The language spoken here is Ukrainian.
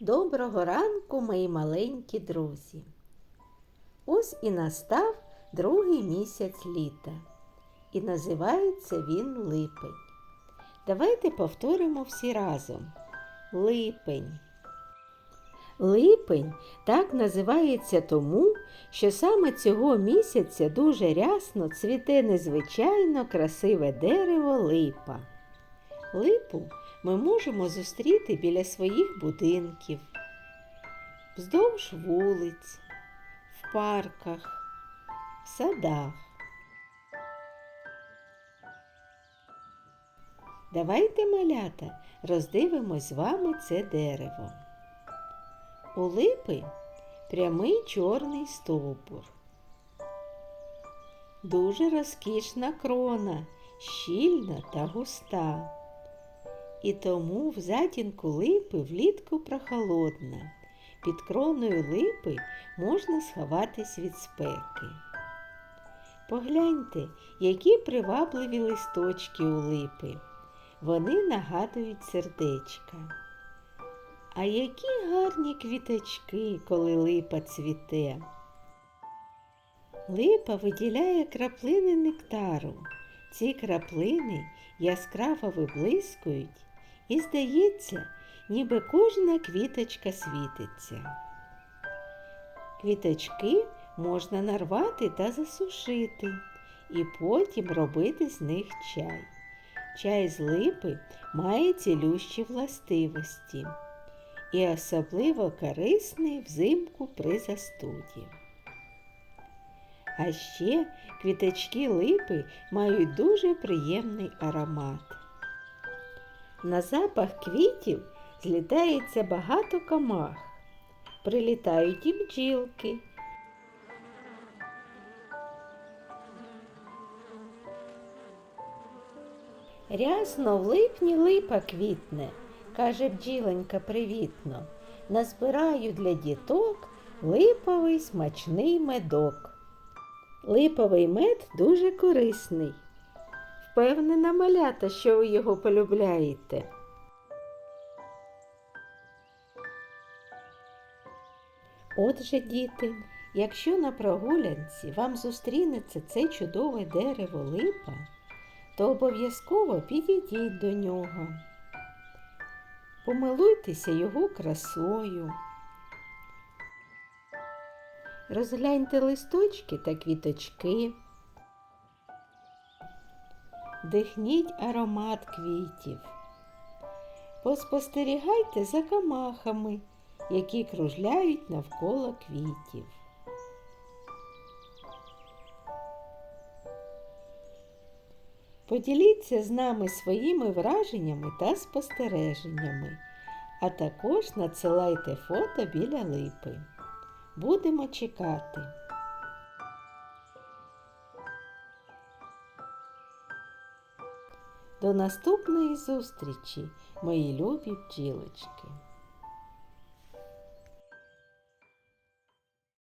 Доброго ранку, мої маленькі друзі. Ось і настав другий місяць літа, і називається він липень. Давайте повторимо всі разом. Липень. Липень так називається тому, що саме цього місяця дуже рясно цвіте незвичайно красиве дерево липа. Липу ми можемо зустріти біля своїх будинків, вздовж вулиць, в парках, в садах. Давайте, малята, роздивимось з вами це дерево. У липи прямий чорний стовбур. Дуже розкішна крона, щільна та густа. І тому в затінку липи влітку прохолодна. Під кроною липи можна сховатись від спеки. Погляньте, які привабливі листочки у липи. Вони нагадують сердечка. А які гарні квіточки, коли липа цвіте. Липа виділяє краплини нектару. Ці краплини яскраво виблискують і, здається, ніби кожна квіточка світиться. Квіточки можна нарвати та засушити і потім робити з них чай. Чай з липи має цілющі властивості і особливо корисний взимку при застуді. А ще квіточки липи мають дуже приємний аромат. На запах квітів злітається багато комах, прилітають і бджілки. Рясно в липні липа квітне, каже бджіленька привітно. Назбираю для діток липовий смачний медок. Липовий мед дуже корисний. Впевнена малята, що ви його полюбляєте. Отже, діти, якщо на прогулянці вам зустрінеться це чудове дерево липа, то обов'язково підійдіть до нього. Помилуйтеся його красою. Розгляньте листочки та квіточки. Дихніть аромат квітів. Поспостерігайте за камахами, які кружляють навколо квітів. Поділіться з нами своїми враженнями та спостереженнями, а також надсилайте фото біля липи. Будемо чекати. До наступної зустрічі, мої любі бджілочки!